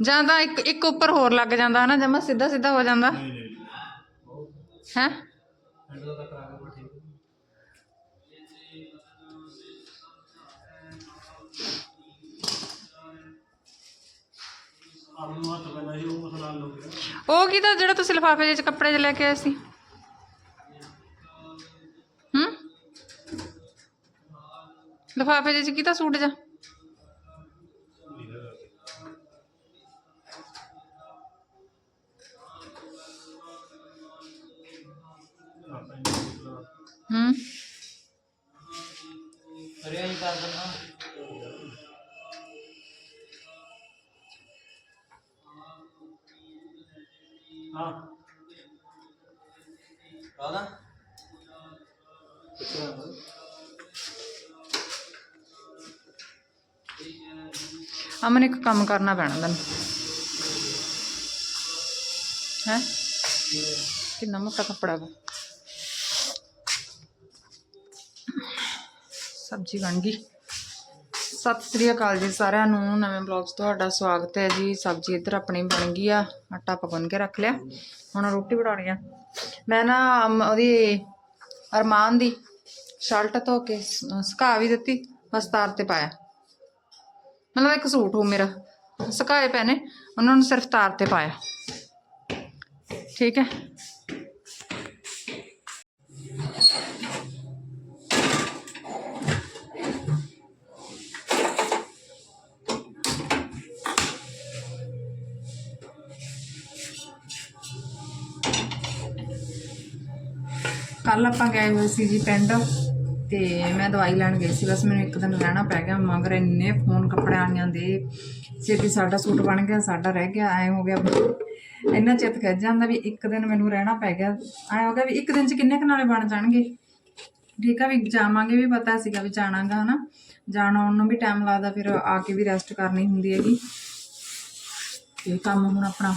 ਜਾਂ ਤਾਂ ਇੱਕ ਇੱਕ ਉੱਪਰ ਹੋਰ ਲੱਗ ਜਾਂਦਾ ਹਨਾ ਜਮਾ ਸਿੱਧਾ ਸਿੱਧਾ ਹੋ ਜਾਂਦਾ। ਨਹੀਂ ਨਹੀਂ ਹੈ? ਕੇ ਉਹ ਉਹ ਕਿਹਦਾ ਜਿਹੜਾ ਤੁਸੀਂ ਲਿਫਾਫੇ ਚ ਕੱਪੜੇ 'ਚ ਲੈ ਕੇ ਆਏ ਸੀ? ਹੂੰ? ਲਿਫਾਫੇ ਚ ਕਿਹਦਾ ਸੂਟ ਜਾ ਹੂੰ ਅਰੇ ਅਸੀਂ ਕਰ ਦਿੰਦਾ ਹਾਂ ਕਾਹਦਾ ਅਮਨ ਇੱਕ ਕੰਮ ਕਰਨਾ ਪੈਣਾ ਤੈਨੂੰ। ਹੈ? ਕਿੰਨਾ ਮੋਟਾ ਕੱਪੜਾ ਵਾ। ਸਬਜ਼ੀ ਬਣ ਗਈ। ਸਤਿ ਸ੍ਰੀ ਅਕਾਲ ਜੀ ਸਾਰਿਆਂ ਨੂੰ, ਨਵੇਂ ਬਲੌਗ 'ਚ ਤੁਹਾਡਾ ਸਵਾਗਤ ਹੈ ਜੀ। ਸਬਜ਼ੀ ਇੱਧਰ ਆਪਣੀ ਬਣ ਗਈ ਆ, ਆਟਾ ਪਕਣ ਕੇ ਰੱਖ ਲਿਆ। ਹੁਣ ਰੋਟੀ ਬਣਾਉਣੀ ਆ। ਮੈਂ ਨਾ ਉਹਦੀ ਅਰਮਾਨ ਦੀ ਸ਼ਰਟ ਧੋ ਕੇ ਸ- ਸੁਕਾ ਵੀ ਦਿੱਤੀ, ਬਸ ਤਾਰ ਤੇ ਪਾਇਆ। ਮਤਲਬ ਇੱਕ ਸੂਟ ਹੋ ਮੇਰਾ, ਸੁਕਾਏ ਪਏ ਉਹਨਾਂ ਨੂੰ ਸਿਰਫ ਤਾਰ ਤੇ ਪਾਇਆ। ਠੀਕ ਹੈ? ਕੱਲ ਆਪਾਂ ਗਏ ਹੋਏ ਸੀ ਜੀ ਪਿੰਡ ਤੇ ਮੈਂ ਦਵਾਈ ਲੈਣ ਗਈ ਸੀ, ਬਸ ਮੈਨੂੰ ਇੱਕ ਦਿਨ ਰਹਿਣਾ ਪੈ ਗਿਆ, ਮਗਰ ਇੰਨੇ ਫੋਨ ਕੱਪੜਿਆਂ ਆਈਆਂ ਦੇ, ਛੇਤੀ ਸਾਡਾ ਸੂਟ ਬਣ ਗਿਆ, ਸਾਡਾ ਰਹਿ ਗਿਆ, ਐ ਹੋ ਗਿਆ ਇੰਨਾ ਚਿੱਤ ਖਿੱਚ ਜਾਂਦਾ ਵੀ ਇੱਕ ਦਿਨ ਮੈਨੂੰ ਰਹਿਣਾ ਪੈ ਗਿਆ, ਐ ਹੋ ਗਿਆ ਵੀ ਇੱਕ ਦਿਨ ਚ ਕਿੰਨੇ ਕੁ ਬਣ ਜਾਣਗੇ। ਠੀਕ ਆ ਵੀ ਜਾਵਾਂਗੇ ਵੀ ਪਤਾ ਸੀਗਾ ਵੀ ਜਾਣਾਗਾ, ਹਨਾ। ਜਾਣ ਆਉਣ ਨੂੰ ਵੀ ਟਾਈਮ ਲੱਗਦਾ, ਫਿਰ ਆ ਕੇ ਵੀ ਰੈਸਟ ਕਰਨੀ ਹੁੰਦੀ ਹੈਗੀ। ਤੇ ਕੰਮ ਹੁਣ ਆਪਣਾ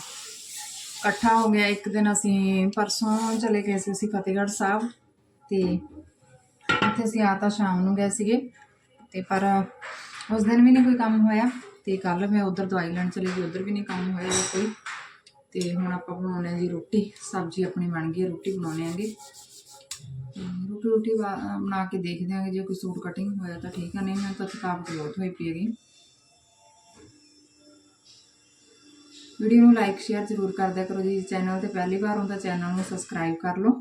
ਇਕੱਠਾ ਹੋ ਗਿਆ। ਇੱਕ ਦਿਨ ਅਸੀਂ ਪਰਸੋਂ ਚਲੇ ਗਏ ਸੀ ਅਸੀਂ ਫਤਿਹਗੜ੍ਹ ਸਾਹਿਬ ਤੇ ਉੱਥੇ ਅਸੀਂ ਆ ਤਾਂ ਸ਼ਾਮ ਨੂੰ ਗਏ ਸੀਗੇ ਤੇ ਪਰ ਉਸ ਦਿਨ ਵੀ ਨਹੀਂ ਕੋਈ ਕੰਮ ਹੋਇਆ ਤੇ ਕੱਲ ਮੈਂ ਉਧਰ ਦਵਾਈ ਲੈਣ ਚਲੀ ਗਈ। ਉਧਰ ਵੀ ਨਹੀਂ ਕੰਮ ਹੋਇਆ ਕੋਈ। ਤੇ ਹੁਣ ਆਪਾਂ ਬਣਾਉਣੇ ਆ ਜੀ ਰੋਟੀ ਸਬਜ਼ੀ ਆਪਣੀ ਬਣ ਗਈ ਹੈ, ਰੋਟੀ ਬਣਾਉਣੇ ਆਂਗੇ। ਤੇ ਰੋਟੀ ਰੋਟੀ ਬਾ- ਬਣਾ ਕੇ ਦੇਖਦੇ ਆਂਗੇ। ਜੇ ਕੋਈ ਸੂਟ ਕਟਿੰਗ ਹੋਇਆ ਤਾਂ ਠੀਕ ਆ ਨਹੀਂ ਮੈਂ ਤਾਂ ਥਕਾਵਟ ਬਹੁਤ ਹੋਈ ਪਈ ਹੈਗੀ। ਵੀਡੀਓ ਨੂੰ ਲਾਈਕ, ਸ਼ੇਅਰ ਜ਼ਰੂਰ ਕਰ ਕਰੋ ਜੀ। ਚੈਨਲ ਤੇ ਪਹਿਲੀ ਵਾਰ ਹੁੰਦਾ ਚੈਨਲ ਨੂੰ ਸਬਸਕ੍ਰਾਈਬ ਕਰ ਲਓ।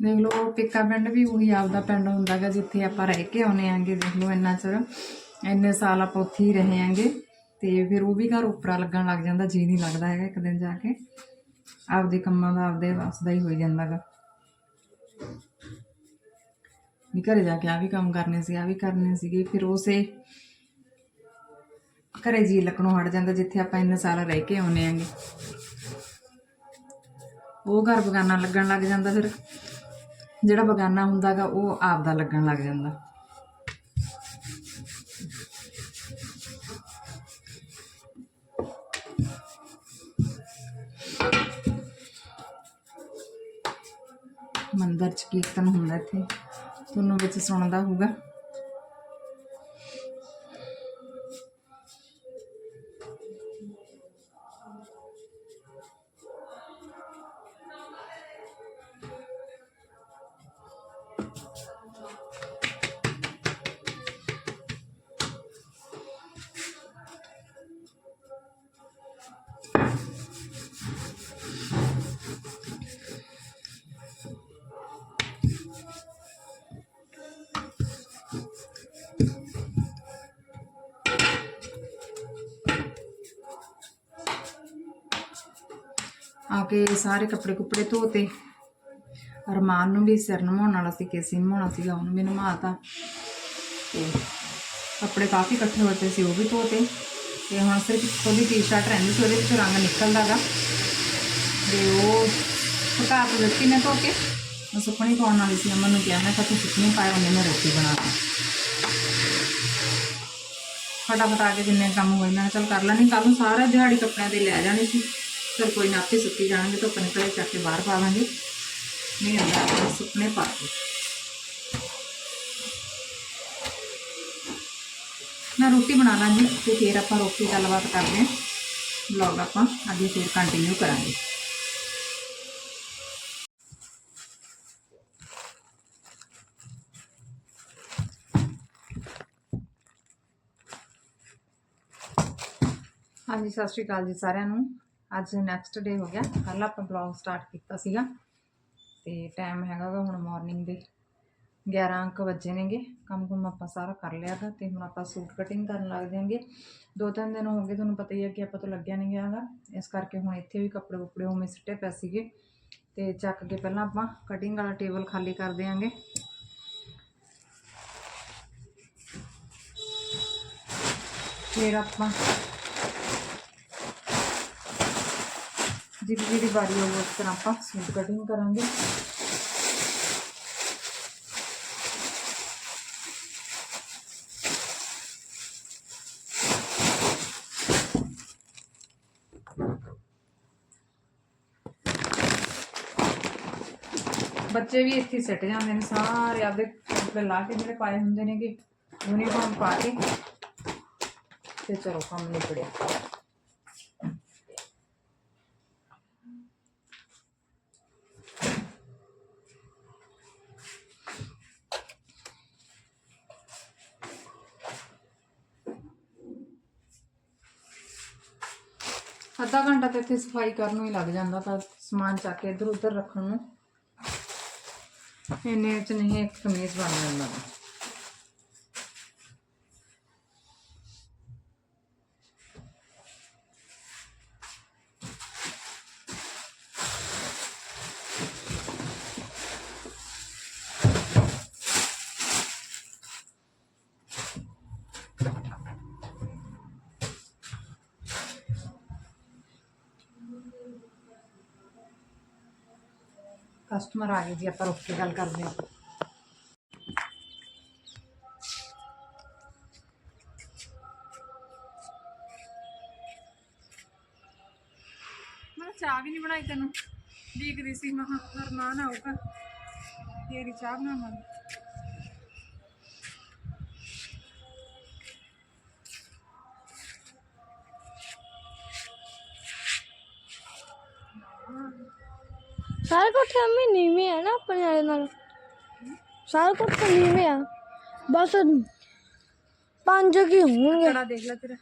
ਦੇਖ ਲਓ, ਪਿੱਕਾ ਪਿੰਡ ਵੀ ਉਹੀ ਆਪਦਾ ਪਿੰਡ ਹੁੰਦਾਗਾ ਜਿੱਥੇ ਆਪਾਂ ਰਹਿ ਕੇ ਆਉਨੇ ਆਂਗੇ, ਦੇਖ ਲਓ ਇੰਨਾ ਚਿਰ। ਇੰਨੇ ਸਾਲ ਆਪਾਂ ਉੱਥੇ ਹੀ ਰਹੇ ਆਂਗੇ ਤੇ ਫਿਰ ਉਹ ਵੀ ਘਰ ਉਪਰਾ ਲੱਗਣ ਲੱਗ ਜਾਂਦਾ, ਜੀ ਨਹੀਂ ਲੱਗਦਾ ਹੈਗਾ ਇੱਕ ਦਿਨ ਜਾ ਕੇ। ਆਪਦੇ ਕੰਮਾਂ ਦਾ ਆਪਦੇ ਵਸਦਾ ਹੀ ਹੋਈ ਜਾਂਦਾਗਾ ਵੀ ਘਰੇ ਜਾ ਕੇ ਆ ਵੀ ਕੰਮ ਕਰਨੇ ਸੀ ਆ ਵੀ ਕਰਨੇ ਸੀਗੇ, ਫਿਰ ਉਸੇ ਘਰੇ ਜੀ ਲੱਗਣੋਂ ਹਟ ਜਾਂਦਾ, ਜਿੱਥੇ ਆਪਾਂ ਇੰਨੇ ਸਾਲ ਰਹਿ ਕੇ ਆਉਨੇ ਆਂਗੇ। ਉਹ ਘਰ ਬਗਾਨਾ ਲੱਗਣ ਲੱਗ ਜਾਂਦਾ ਫਿਰ। ਜਿਹੜਾ ਬਗਾਨਾ ਹੁੰਦਾ ਗਾ, ਉਹ ਆਪ ਦਾ ਲੱਗਣ ਲੱਗ ਜਾਂਦਾ। ਮੰਦਰ ਚ ਕੀਰਤਨ ਹੁੰਦਾ ਇੱਥੇ। ਤੁਹਾਨੂੰ ਵਿੱਚ ਸੁਣਦਾ ਹੋਊਗਾ। ਆ ਕੇ ਸਾਰੇ ਕੱਪੜੇ ਕੁੱਪੜੇ ਧੋਤੇ। ਅਰਮਾਨ ਨੂੰ ਵੀ ਸਿਰ ਨਹਾਉਣ ਵਾਲਾ ਸੀ, ਕੇਸੀ ਨਹਾਉਣਾ ਸੀਗਾ, ਉਹਨੂੰ ਵੀ ਨਹਾਤਾ ਤੇ ਕੱਪੜੇ ਕਾਫੀ ਇਕੱਠੇ ਹੋਏ ਪਏ ਸੀ, ਉਹ ਵੀ ਧੋਤੇ। ਤੇ ਹੁਣ ਸਿਰਫ ਇੱਕ ਉਹਦੀ ਟੀ-ਸ਼ਰਟ ਰਹਿੰਦੀ ਸੀ, ਉਹਦੇ ਵਿੱਚ ਰੰਗ ਨਿਕਲਦਾਗਾ ਤੇ ਉਹ ਪਕਾ ਕੇ ਦਿੱਤੀ ਮੈਂ ਧੋ ਕੇ। ਮੈਂ ਸੁੱਕਣੀ ਪਾਉਣ ਵਾਲੀ ਸੀ, ਅਮਨ ਨੂੰ ਕਿਹਾ, ਮੈਂ ਕਿਹਾ, ਤੂੰ ਸੁੱਕਣੀ ਪਾਏ ਉਹਨੇ ਮੈਂ ਰੋਟੀ ਬਣਾ ਦਾਂ ਫਟਾਫਟ ਆ ਕੇ ਜਿੰਨੇ ਕੰਮ ਹੋਏ, ਮੈਂ ਕਿਹਾ, ਚੱਲ ਕਰ ਲੈਣੀ ਕੱਲ ਨੂੰ ਸਾਰਾ ਦਿਹਾੜੀ ਕੱਪੜਿਆਂ ਤੇ ਲੈ ਜਾਣੀ ਸੀ। ਫਿਰ ਕੋਈ ਨਾ, ਆਪੇ ਸੁੱਕੀ ਜਾਣਗੇ ਧੁੱਪ ਨਿਕਲੇ ਚੱਕ ਕੇ ਬਾਹਰ ਪਾ ਦਾਂਗੇ ਨਹੀਂ ਹੁੰਦਾ ਆਪਣੇ ਸੁੱਕਣੇ ਪਾ ਕੇ। ਮੈਂ ਰੋਟੀ ਬਣਾ ਲਾਂਗੀ, ਤੇ ਫਿਰ ਆਪਾਂ ਰੋਟੀ ਗੱਲਬਾਤ ਕਰਦੇ ਹਾਂ। ਵਲੌਗ ਆਪਾਂ, ਅੱਗੇ ਫਿਰ ਕੰਟੀਨਿਊ ਕਰਾਂਗੇ। ਹਾਂਜੀ, ਸਤਿ ਸ਼੍ਰੀ ਅਕਾਲ ਜੀ ਸਾਰਿਆਂ ਨੂੰ। ਅੱਜ ਨੈਕਸਟ ਡੇ ਹੋ ਗਿਆ ਕੱਲ ਆਪਾਂ ਬਲੌਗ ਸਟਾਰਟ ਕੀਤਾ ਸੀਗਾ ਤੇ ਟਾਈਮ ਹੈਗਾ ਗਾ ਹੁਣ ਮਾਰਨਿੰਗ ਦੇ 11 ਕੁ ਵਜੇ ਨੇਗੇ ਕੰਮ ਕੁਮ ਆਪਾਂ ਸਾਰਾ ਕਰ ਲਿਆ ਗਾ ਤੇ ਹੁਣ ਆਪਾਂ ਸੂਟ ਕਟਿੰਗ ਕਰਨ ਲੱਗ ਜਾਾਂਗੇ ਦੋ ਤਿੰਨ ਦਿਨ ਹੋ ਗਏ ਤੁਹਾਨੂੰ ਪਤਾ ਹੀ ਹੈ ਕਿ ਆਪਾਂ ਤੋਂ ਲੱਗਿਆ ਨਹੀਂ ਗਿਆ ਗਾ ਇਸ ਕਰਕੇ ਹੁਣ ਇੱਥੇ ਵੀ ਕੱਪੜੇ ਕੁਪੜੇ ਉਵੇਂ ਸਿੱਟੇ ਪਏ ਸੀਗੇ ਤੇ ਚੱਕ ਕੇ ਪਹਿਲਾਂ ਆਪਾਂ ਕਟਿੰਗ ਵਾਲਾ ਟੇਬਲ ਖਾਲੀ ਕਰ ਦਿਆਂਗੇ ਫਿਰ ਆਪਾਂ ਜਿਹਦੀ ਜਿਹਦੀ ਵਾਰੀ ਹੋਊ ਉਸ ਤਰ੍ਹਾਂ ਆਪਾਂ ਸੂਟ ਕਟਿੰਗ ਕਰਾਂਗੇ। ਬੱਚੇ ਵੀ ਇੱਥੇ ਸਿੱਟ ਜਾਂਦੇ ਨੇ, ਸਾਰੇ ਆਪਦੇ ਕੱਪੜੇ ਲਾ ਕੇ ਜਿਹੜੇ ਪਾਏ ਹੁੰਦੇ ਨੇ ਕਿ ਯੂਨੀਫਾਰਮ ਪਾ ਕੇ ਤੇ ਚਲੋ ਕੰਮ ਨਿਬੜਿਆ। ਅੱਧਾ ਘੰਟਾ ਤੇ ਇੱਥੇ ਸਫ਼ਾਈ ਕਰਨ ਨੂੰ ਹੀ ਲੱਗ ਜਾਂਦਾ ਤਾਂ ਸਮਾਨ ਚੱਕ ਕੇ ਇੱਧਰ ਉੱਧਰ ਰੱਖਣ ਨੂੰ। ਇੰਨੇ ਚ ਨਹੀਂ, ਇੱਕ ਕਮੀਜ਼ ਬਣ ਜਾਂਦਾ। ਕਸਟਮਰ ਆ ਗਏ ਜੀ, ਆਪਾਂ ਰੁਕ ਕੇ ਗੱਲ ਕਰਦੇ ਹਾਂ। ਮੈਂ ਚਾਹ ਵੀ ਨਹੀਂ ਬਣਾਈ ਤੈਨੂੰ। ਦੇਖਦੀ ਸੀ, ਮੈਂ ਕਿਹਾ ਹਰਮਾਨ ਆਊਗਾ। ਫੇਰ ਚਾਹ ਬਣਾਵਾਂਗੇ। ਸਾਰੇ ਕੋਠੇ ਅੰਮੀ ਨੀਵੇਂ ਆ ਨਾ ਆਪਣੇ ਵਾਲੇ ਨਾਲ। ਸਾਰੇ ਕੋਠੇ ਨੀਵੇਂ ਆ। ਬਸ ਪੰਜ ਕੀ ਹੋਣਗੇ। ਕਿਹੜਾ ਦੇਖ ਲੈ ਤੇਰਾ।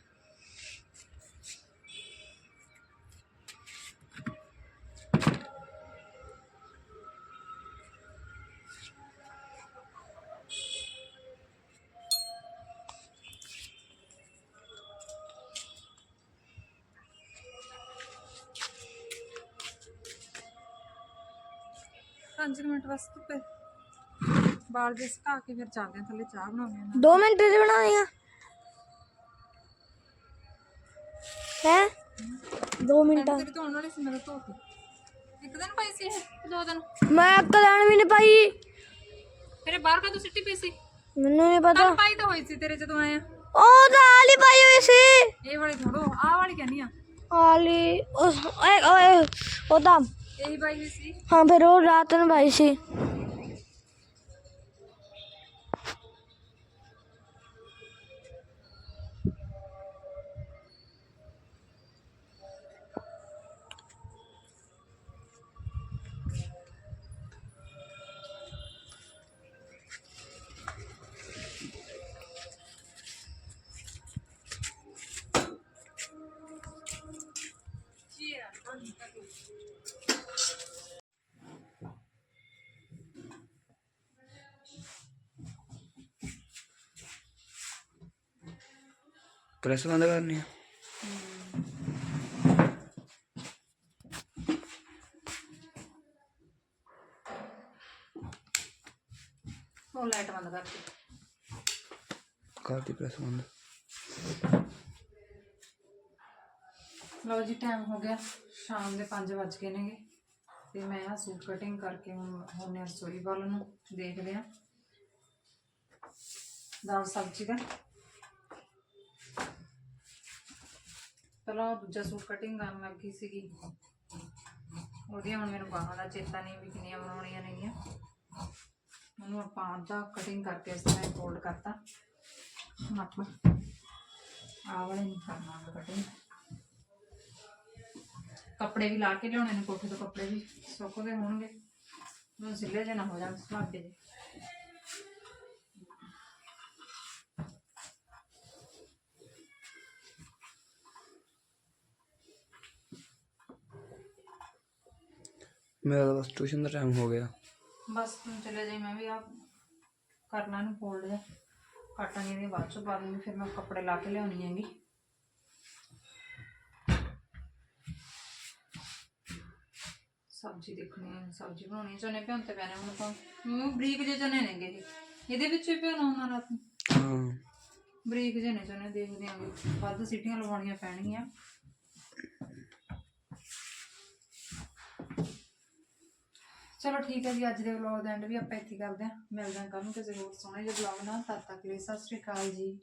ਪੰਜ ਕੁ ਮਿੰਟ ਬਸ ਧੁੱਪੇ ਬਾਲ ਜੇ ਸੁਕਾ ਕੇ ਫਿਰ ਚੱਲਦੇ ਹਾਂ ਥੱਲੇ ਚਾਹ ਬਣਾਉਂਦੇ ਹਾਂ। 2 ਮਿੰਟ ਚ ਬਣਾਉਣੀ ਆ। ਹੈ? 2 ਮਿੰਟਾਂ। ਤੇਰੀ ਧੋਣ ਵਾਲੀ ਸੀ ਮੇਰੇ ਧੋਤੀ ਇੱਕ ਦਿਨ ਪਾਈ ਸੀ ਇਹ ਕਿ ਦੋ ਦਿਨ? ਮੈਂ ਇੱਕ ਲੈਣ ਵੀ ਨਹੀਂ ਪਾਈ। ਤੇਰੇ ਬਾਹਰ ਕਾ ਤੂੰ ਸਿੱਟੀ ਪਈ ਸੀ? ਮੈਨੂੰ ਨਹੀਂ ਪਤਾ। ਪਾਈ ਤਾਂ ਹੋਈ ਸੀ ਤੇਰੇ ਜਦੋਂ ਆਇਆ ਉਹ ਤਾਂ ਆਲੀ ਪਾਈ ਹੋਈ ਸੀ। ਇਹ ਵਾਲੀ ਥੋੜੋ ਆਹ ਵਾਲੀ ਕਹਿੰਦੀ ਆ। ਆਲੀ ਓਏ ਓਏ ਉਹ ਤਾਂ ਇਹੀ ਪਾਈ ਸੀ? ਹਾਂ ਫਿਰ ਉਹ ਰਾਤ ਨੂੰ ਬਾਈ ਸੀ। ਪ੍ਰੈਸ ਬੰਦ ਕਰਨੀ ਆ ਹੁਣ ਲਾਈਟ ਬੰਦ ਕਰਤੀ ਕਰਤੀ ਪ੍ਰੈਸ ਬੰਦ ਲਓ ਜੀ ਟਾਈਮ ਹੋ ਗਿਆ। ਸ਼ਾਮ ਦੇ 5 ਵੱਜ ਗਏ ਨੇਗੇ। ਤੇ ਮੈਂ ਆ ਸੂਟ ਕਟਿੰਗ ਕਰਕੇ ਹੁਣ ਹੁਣ ਰਸੋਈ ਵੱਲ ਨੂੰ ਦੇਖਦੇ ਆ। ਦਾਲ ਸਬਜ਼ੀ ਦਾ। ਪਹਿਲਾਂ ਉਹ ਦੂਜਾ ਸੂਟ ਕਟਿੰਗ ਕਰਨ ਲੱਗੀ ਸੀਗੀ। ਉਹਦੀਆਂ ਹੁਣ ਮੈਨੂੰ ਬਾਹਾਂ ਦਾ ਚੇਤਾ ਨਹੀਂ ਵੀ ਕਿੰਨੀਆਂ ਬਣਾਉਣੀਆਂ ਨੇਗੀਆਂ। ਉਹਨੂੰ ਆਪਾਂ ਅੱਧਾ ਕਟਿੰਗ ਕਰਕੇ ਇਸ ਤਰ੍ਹਾਂ ਫੋਲਡ ਕਰਤਾ। ਹੁਣ ਆਪਾਂ ਆਹ ਵਾਲੇ ਨਹੀਂ ਕਰਨਾ ਕਟਿੰਗ ਕੱਪੜੇ ਵੀ ਲਾ ਕੇ ਲਿਆਉਣੇ ਨੇ ਕੋਠੇ ਤੋਂ ਕੱਪੜੇ ਵੀ। ਸੁੱਕ ਸੁੱਕਦੇ ਹੋਣਗੇ। ਉਹ ਸਿੱਲੇ ਜੇ ਨਾ ਹੋ ਜਾਣ ਸੁਹਾਗੇ ਜੇ। ਮੇਰਾ ਤਾਂ ਬਸ ਟਿਊਸ਼ਨ ਦਾ ਟਾਈਮ ਹੋ ਗਿਆ। ਬਸ ਤੂੰ ਚਲੇ ਜਾਈ ਮੈਂ ਵੀ ਆ ਕਰਨਾ ਨੂੰ ਫੋਲਡ ਜਾ ਕਾਟਾਂਗੇ ਇਹਦੇ ਬਾਅਦ ਚੋਂ ਪਾ ਦੂੰਗੀ ਫਿਰ ਮੈਂ ਕੱਪੜੇ ਲਾ ਕੇ ਲਿਆਉਣੀ ਹੈਗੀ। ਸਬਜ਼ੀ ਦੇਖਣੀ ਹੈ ਸਬਜ਼ੀ ਬਣਾਉਣੀ ਹੈ ਚਨੇ ਭਿਉਂਤੇ ਪੈਣੇ ਹੁਣ ਤਾਂ। ਉਹ ਬਰੀਕ ਜਿਹੇ ਚਨੇ ਨੇਗੇ ਇਹ ਇਹਦੇ ਵਿੱਚ ਵੀ ਭਿਉਣਾ ਹੁੰਦਾ ਰਾਤ ਨੂੰ? ਹਾਂ। ਬਰੀਕ ਜਿਹੇ ਨੇ ਚਨੇ ਦੇਖਦੇ ਆਂਗੇ ਵੱਧ ਸੀਟੀਆਂ ਲਵਾਉਣੀਆਂ ਪੈਣਗੀਆਂ। ਚਲੋ ਠੀਕ ਹੈ ਜੀ, ਅੱਜ ਦੇ ਵਲੌਗ ਦਾ ਐਂਡ ਵੀ ਆਪਾਂ ਇੱਥੇ ਕਰਦੇ ਹਾਂ। ਮਿਲਦੇ ਹਾਂ ਕੱਲ ਨੂੰ ਕਿਸੇ ਹੋਰ ਸੋਹਣੇ ਜਿਹੇ ਵਲੌਗ ਨਾਲ। ਤਦ ਤੱਕ ਲਈ ਸਤਿ ਸ਼੍ਰੀ ਅਕਾਲ ਜੀ।